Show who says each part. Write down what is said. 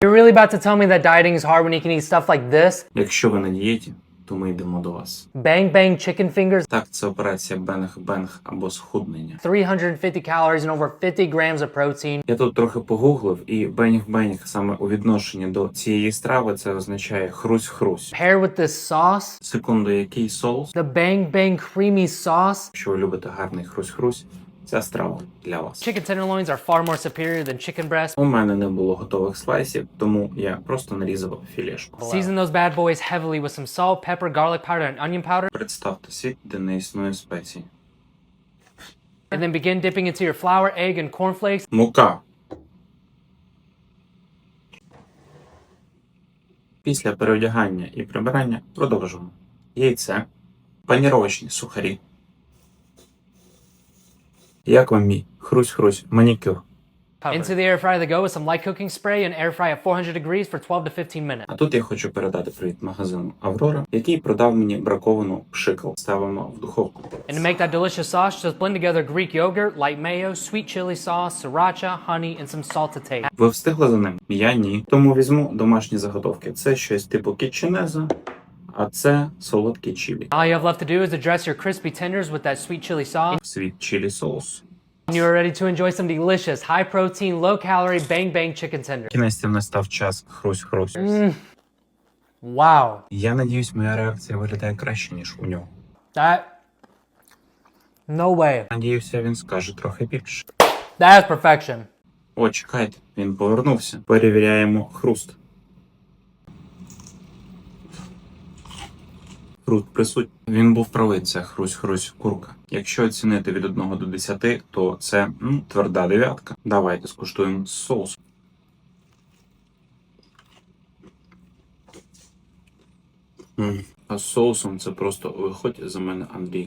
Speaker 1: You're really about to tell me that dieting is hard when you can eat stuff like this?
Speaker 2: Якщо ви на дієті, то ми йдемо до вас.
Speaker 1: Bang bang chicken fingers,
Speaker 2: Так, це операція Бенг-Бенг або схуднення.
Speaker 1: 350 calories and over 50 grams of protein.
Speaker 2: Я тут трохи погуглив, і бенг-бенг саме у відношенні до цієї страви це означає хрусь-хрусь.
Speaker 1: Pair with this sauce,
Speaker 2: Секунду, який соус?
Speaker 1: the bang bang creamy sauce.
Speaker 2: Якщо ви любите гарний хрусь-хрусь, ця страва для вас.
Speaker 1: Chicken tenderloins are far more superior than chicken breast.
Speaker 2: У мене не було готових слайсів, тому я просто нарізав філешку.
Speaker 1: Season those bad boys heavily with some salt, pepper, garlic powder, and onion powder,
Speaker 2: Представте світ, де не існує спецій.
Speaker 1: and then begin dipping into your flour, egg, and cornflakes.
Speaker 2: Мука. Після переодягання і прибирання продовжуємо. Яйце, паніровочні сухарі. Як вам мій хрусь-хрусь манікюр?
Speaker 1: Into the air fryer they go with some light cooking spray and air fry at 400 degrees for 12 to 15 minutes.
Speaker 2: А тут я хочу передати привіт магазину Аврора, який продав мені браковану пшикл. Ставимо в духовку.
Speaker 1: And to make that delicious sauce, just blend together Greek yogurt, light mayo, sweet chili sauce, sriracha, honey, and some salt to taste.
Speaker 2: Ви встигли за ним? Я ні. Тому візьму домашні заготовки. Це щось типу кітченеза, а це солодкі чилі.
Speaker 1: All you have left to do is address your crispy tenders with that sweet chili sauce.
Speaker 2: Світ чилі соус.
Speaker 1: And you are ready to enjoy some delicious, high protein, low calorie bang bang chicken tenders.
Speaker 2: Кінець настав час хрусь-хрусь.
Speaker 1: Wow.
Speaker 2: Я надіюсь, моя реакція виглядає краще, ніж у нього.
Speaker 1: That. No way.
Speaker 2: Надіюся, він скаже трохи більше.
Speaker 1: That is perfection.
Speaker 2: О, чекайте, він повернувся. Перевіряємо хруст. Хруст присутній. Він був правий, це хрусь-хрусь курка. Якщо оцінити від 1 до 10, то це ну, тверда дев'ятка. Давайте скуштуємо соус. соусом. А з соусом це просто виходь за мене, Андрій.